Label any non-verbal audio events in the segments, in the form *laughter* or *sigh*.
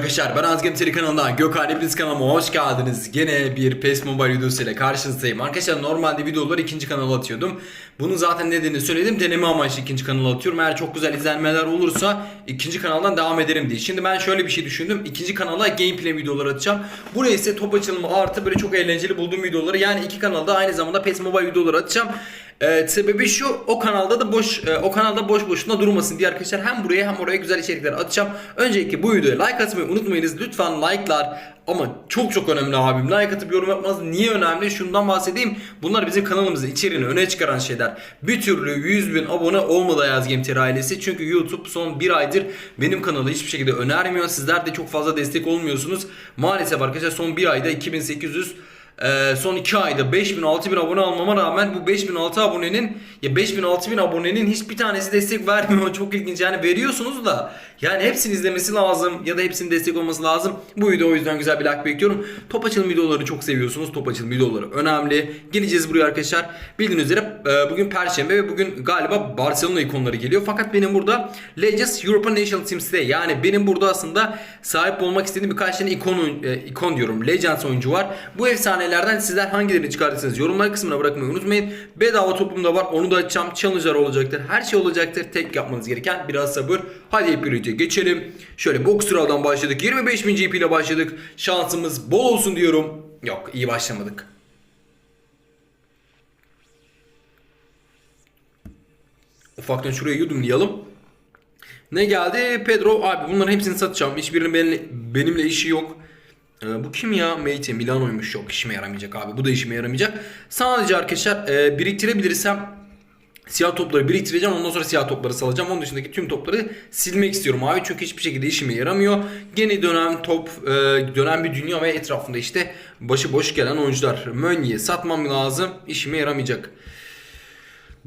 arkadaşlar ben Azgın Teri kanalından Gökhan hepiniz kanalıma hoş geldiniz. Gene bir PES Mobile videosu ile karşınızdayım. Arkadaşlar normalde videoları ikinci kanala atıyordum. Bunun zaten nedenini söyledim. Deneme amaçlı ikinci kanala atıyorum. Eğer çok güzel izlenmeler olursa ikinci kanaldan devam ederim diye. Şimdi ben şöyle bir şey düşündüm. İkinci kanala gameplay videoları atacağım. Buraya ise top açılımı artı böyle çok eğlenceli bulduğum videoları yani iki kanalda aynı zamanda PES Mobile videoları atacağım. Ee, sebebi şu o kanalda da boş e, o kanalda boş boşuna durmasın diye arkadaşlar hem buraya hem oraya güzel içerikler atacağım. Öncelikle bu videoya like atmayı unutmayınız lütfen like'lar ama çok çok önemli abim. Like atıp yorum yapmanız niye önemli? Şundan bahsedeyim. Bunlar bizim kanalımızın içeriğini öne çıkaran şeyler. Bir türlü 100 bin abone olmadı Ayaz Gamer ailesi. Çünkü YouTube son bir aydır benim kanalı hiçbir şekilde önermiyor. Sizler de çok fazla destek olmuyorsunuz. Maalesef arkadaşlar son bir ayda 2800 ee, son 2 ayda 5000 6000 abone almama rağmen bu 5000 6000 abonenin ya 5000 6000 abonenin hiçbir tanesi destek vermiyor. *laughs* Çok ilginç. Yani veriyorsunuz da yani hepsini izlemesi lazım ya da hepsinin destek olması lazım. Bu video o yüzden güzel bir like bekliyorum. Top açılım videoları çok seviyorsunuz. Top açılım videoları önemli. Geleceğiz buraya arkadaşlar. Bildiğiniz üzere e, bugün perşembe ve bugün galiba Barcelona ikonları geliyor. Fakat benim burada Legends European National Teams'te yani benim burada aslında sahip olmak istediğim birkaç tane ikon e, ikon diyorum. Legends oyuncu var. Bu efsanelerden sizler hangilerini çıkartırsınız yorumlar kısmına bırakmayı unutmayın. Bedava topum da var. Onu da açacağım. Challenge'lar olacaktır. Her şey olacaktır. Tek yapmanız gereken biraz sabır. Hadi hep birlikte geçelim. Şöyle box sıradan başladık. 25.000 GP ile başladık. Şansımız bol olsun diyorum. Yok iyi başlamadık. Ufaktan şuraya yudumlayalım. Ne geldi? Pedro abi bunların hepsini satacağım. Hiçbirinin benimle, benimle işi yok. Ee, bu kim ya? Mate Milano'ymuş. Yok işime yaramayacak abi. Bu da işime yaramayacak. Sadece arkadaşlar e, biriktirebilirsem siyah topları biriktireceğim. Ondan sonra siyah topları salacağım. Onun dışındaki tüm topları silmek istiyorum abi. Çünkü hiçbir şekilde işime yaramıyor. Gene dönen top, e, dönen bir dünya ve etrafında işte başı boş gelen oyuncular. Mönye satmam lazım. İşime yaramayacak.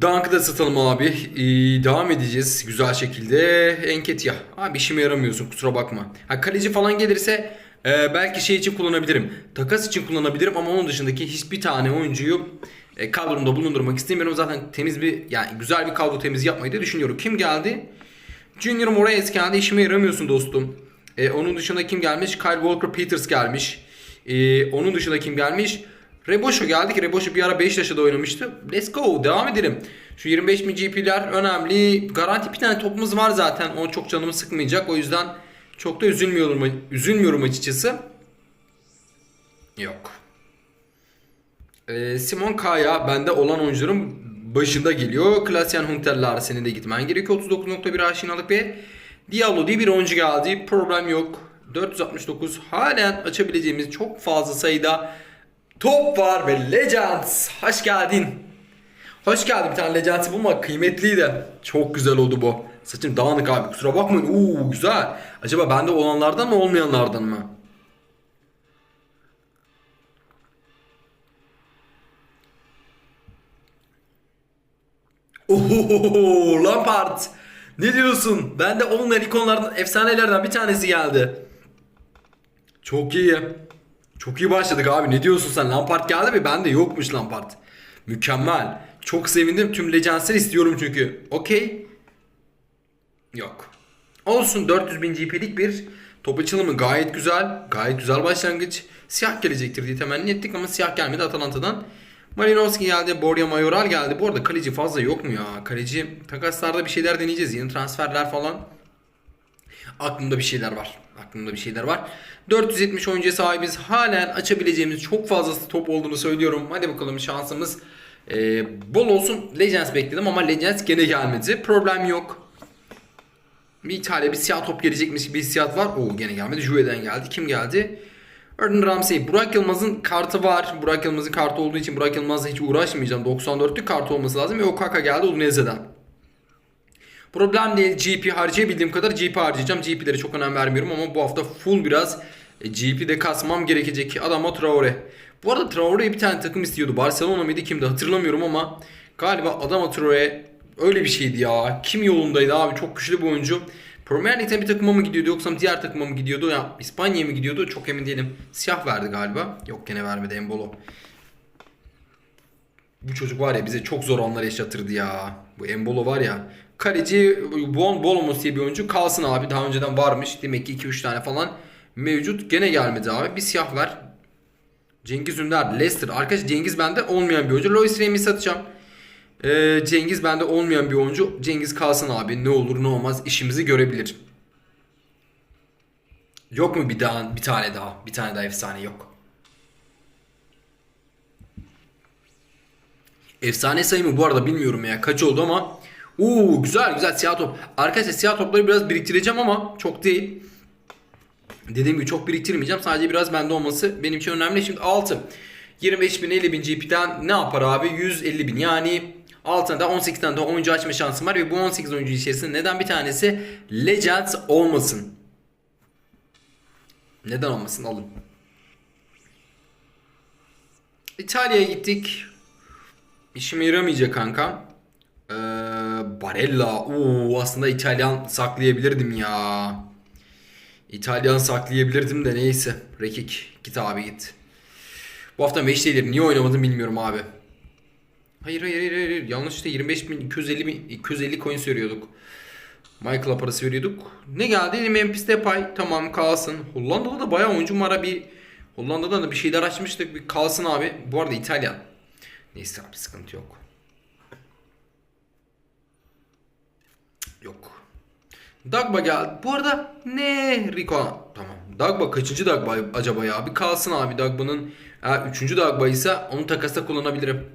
Dunk'ı da satalım abi. Ee, devam edeceğiz güzel şekilde. Enketia. Abi işime yaramıyorsun kusura bakma. Ha, kaleci falan gelirse e, belki şey için kullanabilirim. Takas için kullanabilirim ama onun dışındaki hiçbir tane oyuncuyu e, kadromda bulundurmak istemiyorum. Zaten temiz bir yani güzel bir kadro temiz yapmayı da düşünüyorum. Kim geldi? Junior Moraes geldi. İşime yaramıyorsun dostum. E, onun dışında kim gelmiş? Kyle Walker Peters gelmiş. E, onun dışında kim gelmiş? Reboşo geldi ki Reboşo bir ara Beşiktaş'ta da oynamıştı. Let's go devam edelim. Şu 25 bin GP'ler önemli. Garanti bir tane topumuz var zaten. O çok canımı sıkmayacak. O yüzden çok da üzülmüyorum, üzülmüyorum açıkçası. Yok. Ee, Simon Kaya bende olan oyuncuların başında geliyor. Klasyan Hunter'lar senin de gitmen gerekiyor. 39.1 aşinalık ve Diallo diye bir oyuncu geldi. Problem yok. 469 halen açabileceğimiz çok fazla sayıda top var ve Legends. Hoş geldin. Hoş geldin bir tane Legends'i bulmak kıymetliydi. Çok güzel oldu bu. Saçım dağınık abi kusura bakmayın. Uuu güzel. Acaba bende olanlardan mı olmayanlardan mı? Oho Lampard. Ne diyorsun? Bende olmayan ikonlardan, efsanelerden bir tanesi geldi. Çok iyi. Çok iyi başladık abi. Ne diyorsun sen? Lampard geldi mi? Bende yokmuş Lampard. Mükemmel. Çok sevindim. Tüm Legends'leri istiyorum çünkü. Okey. Yok. Olsun 400 bin GP'lik bir top açılımı gayet güzel. Gayet güzel başlangıç. Siyah gelecektir diye temenni ettik ama siyah gelmedi Atalanta'dan. Malinowski geldi. Borja Mayoral geldi. Bu arada kaleci fazla yok mu ya? Kaleci takaslarda bir şeyler deneyeceğiz. Yeni transferler falan. Aklımda bir şeyler var. Aklımda bir şeyler var. 470 oyuncuya sahibiz. Halen açabileceğimiz çok fazla top olduğunu söylüyorum. Hadi bakalım şansımız ee, bol olsun. Legends bekledim ama Legends gene gelmedi. Problem yok. Bir İtalya bir siyah top gelecekmiş gibi hissiyat var. Oo gene gelmedi. Juve'den geldi. Kim geldi? Erden Ramsey. Burak Yılmaz'ın kartı var. Burak Yılmaz'ın kartı olduğu için Burak Yılmaz'la hiç uğraşmayacağım. 94'lük kartı olması lazım. Ve Okaka geldi Udinese'den. Problem değil. GP harcayabildiğim kadar GP harcayacağım. GP'lere çok önem vermiyorum ama bu hafta full biraz e, GP'de kasmam gerekecek. Adama Traore. Bu arada Traore'ye bir tane takım istiyordu. Barcelona mıydı kimdi hatırlamıyorum ama galiba Adama Traore öyle bir şeydi ya. Kim yolundaydı abi çok güçlü bir oyuncu. Premier Lig'den bir takıma mı gidiyordu yoksa diğer takıma mı gidiyordu? Ya İspanya'ya mı gidiyordu? Çok emin değilim. Siyah verdi galiba. Yok gene vermedi Embolo. Bu çocuk var ya bize çok zor anlar yaşatırdı ya. Bu Embolo var ya. Kaleci Bon Bolomos diye bir oyuncu kalsın abi. Daha önceden varmış. Demek ki 2-3 tane falan mevcut. Gene gelmedi abi. Bir siyah ver. Cengiz Ünder, Leicester. Arkadaş Cengiz bende olmayan bir oyuncu. Lois Remy'i satacağım. Ee, Cengiz bende olmayan bir oyuncu. Cengiz kalsın abi. Ne olur ne olmaz işimizi görebilir. Yok mu bir daha bir tane daha? Bir tane daha efsane yok. Efsane sayı mı bu arada bilmiyorum ya kaç oldu ama Uuu güzel güzel siyah top. Arkadaşlar siyah topları biraz biriktireceğim ama çok değil. Dediğim gibi çok biriktirmeyeceğim. Sadece biraz bende olması benim için önemli. Şimdi 6. 25 bin 50 bin GP'den ne yapar abi? 150 bin yani 6 da 18 tane daha oyuncu açma şansım var ve bu 18 oyuncu içerisinde neden bir tanesi Legends olmasın? Neden olmasın? Alın. İtalya'ya gittik. İşime yaramayacak kanka. Ee, Barella. Oo, aslında İtalyan saklayabilirdim ya. İtalyan saklayabilirdim de neyse. Rekik. Git abi git. Bu hafta meş değilim. Niye oynamadım bilmiyorum abi. Hayır hayır hayır. hayır. Yanlış işte 25 bin 250 bin 250 coin veriyorduk. Michael'a parası veriyorduk. Ne geldi? Memphis Depay. Tamam kalsın. Hollanda'da da bayağı oyuncu var bir. Hollanda'da da bir şeyler açmıştık. Bir kalsın abi. Bu arada İtalyan. Neyse abi sıkıntı yok. Yok. Dagba geldi. Bu arada ne Rico? Tamam. Dagba kaçıncı Dagba acaba ya? Bir kalsın abi Dagba'nın. Eğer üçüncü Dagba ise onu takasta kullanabilirim.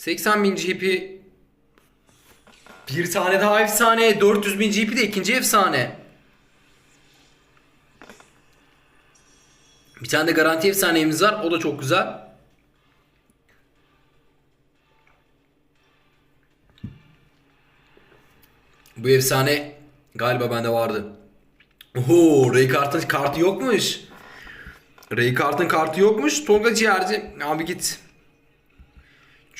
80 bin GP bir tane daha efsane. 400 bin GP de ikinci efsane. Bir tane de garanti efsanemiz var. O da çok güzel. Bu efsane galiba bende vardı. Oho, Ray Kart'ın kartı yokmuş. Ray Kart'ın kartı yokmuş. Tolga Ciğerci abi git.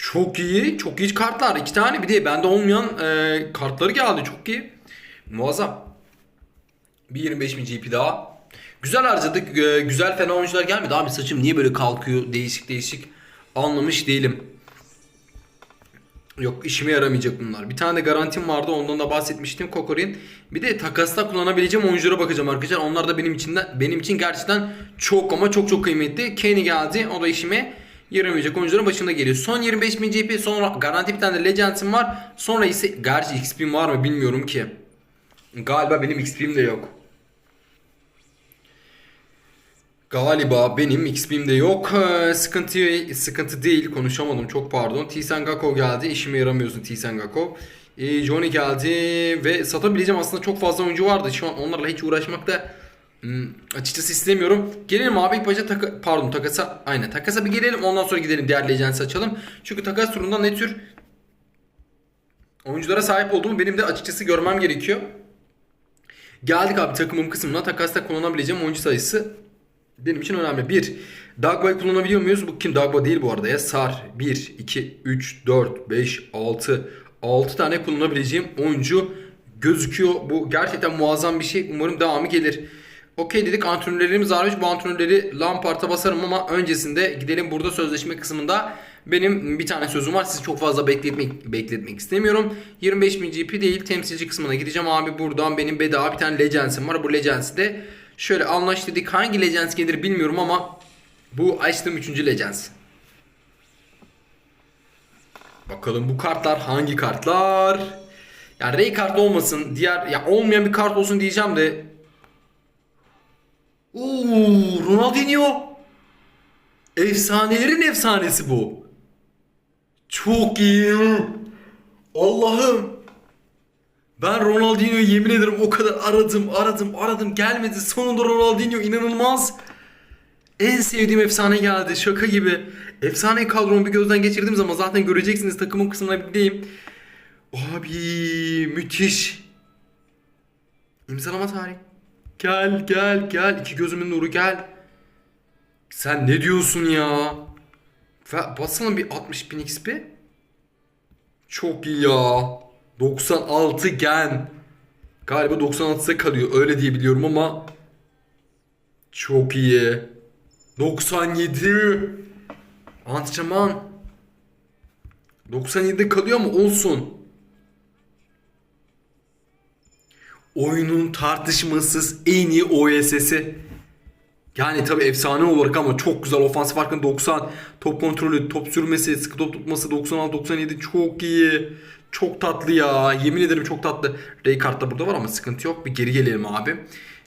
Çok iyi. Çok iyi kartlar. iki tane bir de bende olmayan e, kartları geldi. Çok iyi. Muazzam. Bir 25 bin GP daha. Güzel harcadık. E, güzel fena oyuncular gelmedi. Abi saçım niye böyle kalkıyor değişik değişik anlamış değilim. Yok işime yaramayacak bunlar. Bir tane de garantim vardı ondan da bahsetmiştim Kokorin. Bir de takasta kullanabileceğim oyunculara bakacağım arkadaşlar. Onlar da benim için de, benim için gerçekten çok ama çok çok kıymetli. Kenny geldi. O da işime yaramayacak oyuncuların başında geliyor. Son 25 bin GP sonra garanti bir tane de Legends'im var. Sonra ise gerçi XP'm var mı bilmiyorum ki. Galiba benim XP'm de yok. Galiba benim XP'm de yok. Ee, sıkıntı sıkıntı değil. Konuşamadım. Çok pardon. T-Sen Gakko geldi. İşime yaramıyorsun T-Sen Gakko. Ee, Johnny geldi ve satabileceğim aslında çok fazla oyuncu vardı. Şu an onlarla hiç uğraşmakta hmm, açıkçası istemiyorum. Gelelim abi başta taka, pardon takasa aynen takasa bir gelelim ondan sonra gidelim diğer Legends'i açalım. Çünkü takas turunda ne tür oyunculara sahip olduğumu benim de açıkçası görmem gerekiyor. Geldik abi takımım kısmına takasta kullanabileceğim oyuncu sayısı benim için önemli. 1. Dagba'yı kullanabiliyor muyuz? Bu kim? Dagba değil bu arada ya. Sar. 1, 2, 3, 4, 5, 6. 6 tane kullanabileceğim oyuncu gözüküyor. Bu gerçekten muazzam bir şey. Umarım devamı gelir. Okey dedik antrenörlerimiz varmış. Bu antrenörleri Lampard'a basarım ama öncesinde gidelim burada sözleşme kısmında benim bir tane sözüm var. Sizi çok fazla bekletmek, bekletmek istemiyorum. 25 bin GP değil temsilci kısmına gideceğim abi. Buradan benim bedava bir tane Legends'im var. Bu Legends'i de Şöyle anlaş dedik. Hangi Legends gelir bilmiyorum ama bu açtığım 3. Legends. Bakalım bu kartlar hangi kartlar? Ya Ray kart olmasın. Diğer ya olmayan bir kart olsun diyeceğim de. Uuu Ronaldinho. Efsanelerin efsanesi bu. Çok iyi. Allah'ım. Ben Ronaldinho'yu yemin ederim o kadar aradım aradım aradım gelmedi. Sonunda Ronaldinho inanılmaz. En sevdiğim efsane geldi şaka gibi. Efsane kadromu bir gözden geçirdiğim zaman zaten göreceksiniz takımın kısmına birlikteyim. Abi müthiş. İmzalama tarihi. Gel gel gel iki gözümün nuru gel. Sen ne diyorsun ya? Bassana bir 60 bin XP. Çok iyi ya. 96 gen. Galiba 96'sa kalıyor öyle diye biliyorum ama çok iyi. 97. Antrenman. 97'de kalıyor ama olsun. Oyunun tartışmasız en iyi OSS'i. Yani tabi efsane olarak ama çok güzel. Ofansif farkın 90 top kontrolü top sürmesi sıkı top tutması 96 97 çok iyi. Çok tatlı ya. Yemin ederim çok tatlı. Ray kart da burada var ama sıkıntı yok. Bir geri gelelim abi.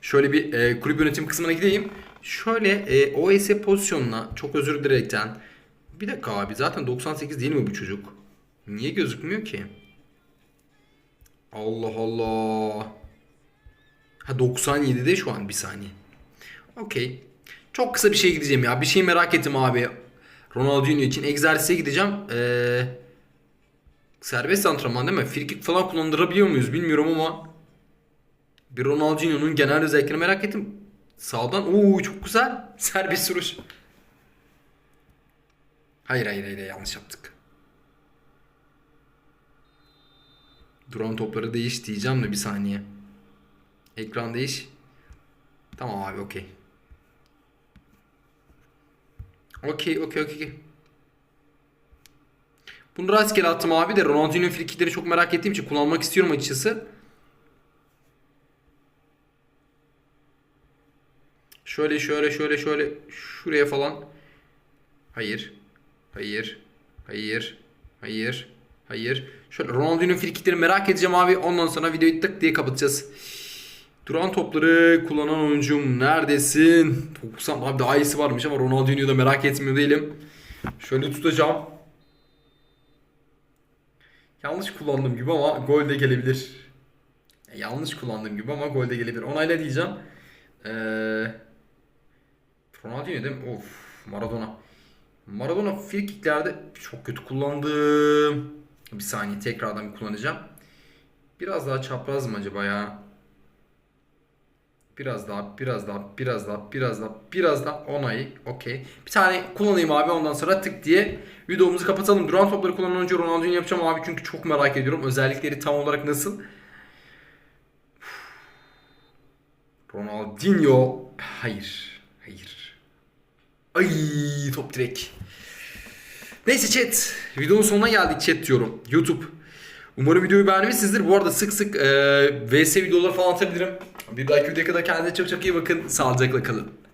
Şöyle bir e, kulüp yönetim kısmına gideyim. Şöyle e, OS pozisyonuna çok özür dilerekten bir dakika abi zaten 98 değil mi bu çocuk? Niye gözükmüyor ki? Allah Allah ha 97'de şu an bir saniye Okey. Çok kısa bir şey gideceğim ya. Bir şey merak ettim abi. Ronaldinho için egzersize gideceğim. Ee, serbest antrenman değil mi? Frikik falan kullandırabiliyor muyuz bilmiyorum ama bir Ronaldinho'nun genel özelliklerini merak ettim. Sağdan ooo çok güzel. *laughs* Serbest vuruş. Hayır hayır hayır yanlış yaptık. Duran topları değiş diyeceğim de bir saniye. Ekran değiş. Tamam abi okey. Okey okey okey. Bunu rastgele attım abi de Ronaldinho frikikleri çok merak ettiğim için kullanmak istiyorum açıkçası. Şöyle şöyle şöyle şöyle şuraya falan. Hayır. Hayır. Hayır. Hayır. Hayır. Şöyle Ronaldinho frikikleri merak edeceğim abi. Ondan sonra videoyu tık diye kapatacağız. Duran topları kullanan oyuncum neredesin? 90 abi daha iyisi varmış ama Ronaldinho'yu da merak etmiyor değilim. Şöyle tutacağım. Yanlış kullandığım gibi ama gol de gelebilir. E, Yanlış kullandığım gibi ama gol de gelebilir. Onayla diyeceğim. Ee, Ronaldinho değil mi? Of Maradona. Maradona free çok kötü kullandım. Bir saniye tekrardan bir kullanacağım. Biraz daha çapraz mı acaba ya? Biraz daha, biraz daha, biraz daha, biraz daha, biraz daha onay. Okey. Bir tane kullanayım abi ondan sonra tık diye videomuzu kapatalım. Duran topları kullanan önce Ronaldinho yapacağım abi çünkü çok merak ediyorum. Özellikleri tam olarak nasıl? Ronaldinho. Hayır. Hayır. Ay top direkt. Neyse chat. Videonun sonuna geldik chat diyorum. YouTube. Umarım videoyu beğenmişsinizdir. Bu arada sık sık e, VS videoları falan atabilirim. Bir dahaki videoya kadar kendinize çok çok iyi bakın. Sağlıcakla kalın.